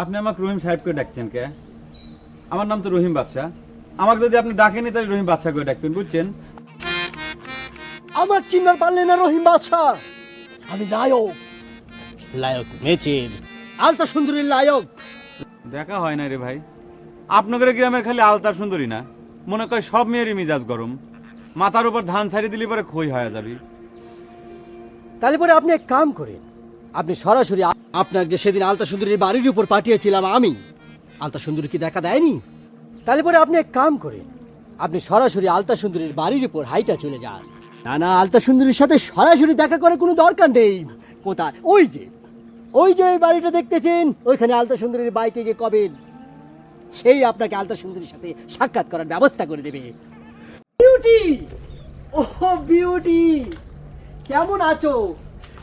আপনি আমাকে রহিম সাহেবকে ডাকছেন কে? আমার নাম তো রহিম বাদশাহ। আমাকে যদি আপনি ডাকেনি তাহলে রহিম বাদশা করে ডাকবেন বুঝছেন? আমার চিনার পারলে না রহিম বাদশাহ। আমি নায়ক লায়ক মেচের। আলতা সুন্দরী নায়ক দেখা হয় না রে ভাই। আপনাদের গ্রামের খালি আলতার সুন্দরী না। মনে কয় সব মেয়েরই মিজাজ গরম। মাথার উপর ধান ছাড়ি দিলে পরে খই হয়ে যাবি। তাহলে পরে আপনি এক কাম করেন। আপনি সরাসরি আ- আপনাকে যে সেদিন আলতা সুন্দরীর বাড়ির উপর পাঠিয়েছিলাম আমি। আলতা সুন্দরী কি দেখা দেয়নি? তাহলে পরে আপনি এক কাম করেন, আপনি সরাসরি আলতা সুন্দরীর বাড়ির উপর হাইটা চলে যান। না না আলতা সুন্দরীর সাথে সরাসরি দেখা করার কোনো দরকার নেই। কোথায়? ওই যে ওই যে ওই বাড়িটা দেখতেছেন, ওইখানে আলতা সুন্দরীর বাইকে গিয়ে কবেন সেই আপনাকে আলতা সুন্দরীর সাথে সাক্ষাৎ করার ব্যবস্থা করে দেবে। বিউটি! ও বিউটি! কেমন আছো?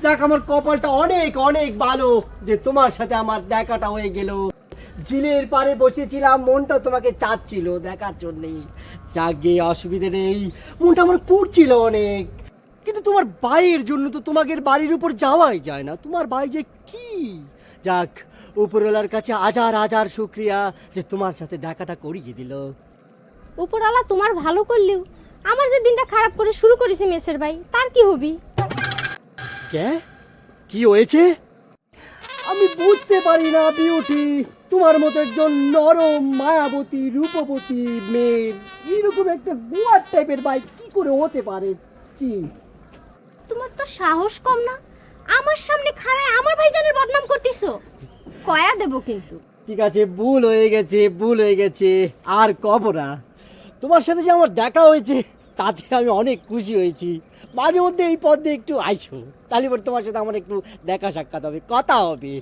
দেখ আমার কপালটা অনেক অনেক ভালো যে তোমার সাথে আমার দেখাটা হয়ে গেল। জিলের পারে বসেছিলাম, মনটা তোমাকে চাচ্ছিল দেখার জন্যে। গিয়ে অসুবিধে নেই, মনটা আমার পুড়ছিল অনেক। কিন্তু তোমার ভাইয়ের জন্য তো তোমাদের বাড়ির উপর যাওয়াই যায় না। তোমার ভাই যে কি? যাক, উপরওয়ালার কাছে হাজার হাজার শুক্রিয়া যে তোমার সাথে দেখাটা করিয়ে দিল। উপরওয়ালা তোমার ভালো করলেও, আমার যে দিনটা খারাপ করে শুরু করেছে মেসের ভাই, তার কি হবি? কে? কি হয়েছে? আমি বুঝতে পারি না বিউটি। তোমার মতো একজন নরম মায়াবতী রূপবতী মেয়ের এরকম একটা গুয়ার টাইপের বাইক কি করে হতে পারে? চি তোমার তো সাহস কম না। আমার সামনে খাড়ায় আমার ভাইজানের বদনাম করতেছো। কয়া দেব কিন্তু। ঠিক আছে ভুল হয়ে গেছে ভুল হয়ে গেছে। আর কব না। তোমার সাথে যে আমার দেখা হয়েছে তাতে আমি অনেক খুশি হয়েছি। মাঝে মধ্যে এই পথ দিয়ে একটু আইসো। তাহলে তোমার সাথে আমার একটু দেখা সাক্ষাৎ হবে, কথা হবে।